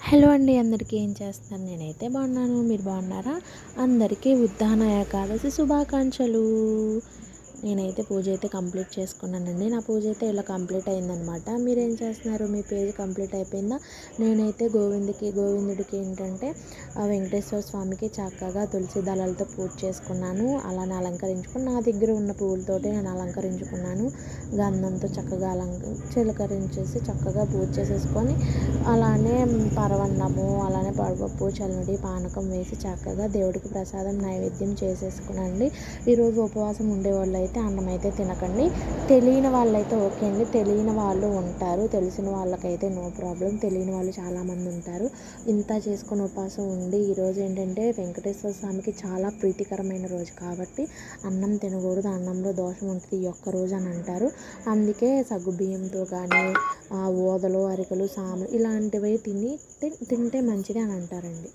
Hello అండి అందరికీ ఏం చేస్తున్నారు? నేనైతే బాగున్నాను మీరు బాగున్నారా? అందరికీ ఉద్దాన ఏకాదశి శుభాకాంక్షలు. నేనైతే పూజ అయితే కంప్లీట్ చేసుకున్నానండి. నా పూజ అయితే ఇలా కంప్లీట్ అయిందనమాట. మీరేం చేస్తున్నారు? మీ పేజ్ కంప్లీట్ అయిపోయిందా? నేనైతే గోవిందుకి గోవిందుడికి ఏంటంటే వెంకటేశ్వర స్వామికి చక్కగా తులసి దళాలతో పూజ చేసుకున్నాను. అలానే అలంకరించుకుని నా దగ్గర ఉన్న పువ్వులతోటి నేను అలంకరించుకున్నాను. గంధంతో చక్కగా అలంక చిలకరించేసి చక్కగా పూజ చేసేసుకొని అలానే పరవన్నము అలానే పడపప్పు చల్లడి పానకం వేసి చక్కగా దేవుడికి ప్రసాదం నైవేద్యం చేసేసుకునండి ఈరోజు ఉపవాసం ఉండేవాళ్ళు అయితే అన్నం అయితే తినకండి. తెలియని వాళ్ళైతే ఓకే అండి. తెలియని వాళ్ళు ఉంటారు. తెలిసిన వాళ్ళకైతే నో ప్రాబ్లం. తెలియని వాళ్ళు చాలామంది ఉంటారు. ఇంత చేసుకుని ఉపాసం ఉండి ఈరోజు ఏంటంటే వెంకటేశ్వర స్వామికి చాలా ప్రీతికరమైన రోజు కాబట్టి అన్నం తినకూడదు. అన్నంలో దోషం ఉంటుంది. ఈ ఒక్క రోజు అని అంటారు. అందుకే సగ్గు బియ్యంతో కానీ ఓదలు అరికలు సాములు ఇలాంటివి తిని తింటే మంచిది అని అంటారండి.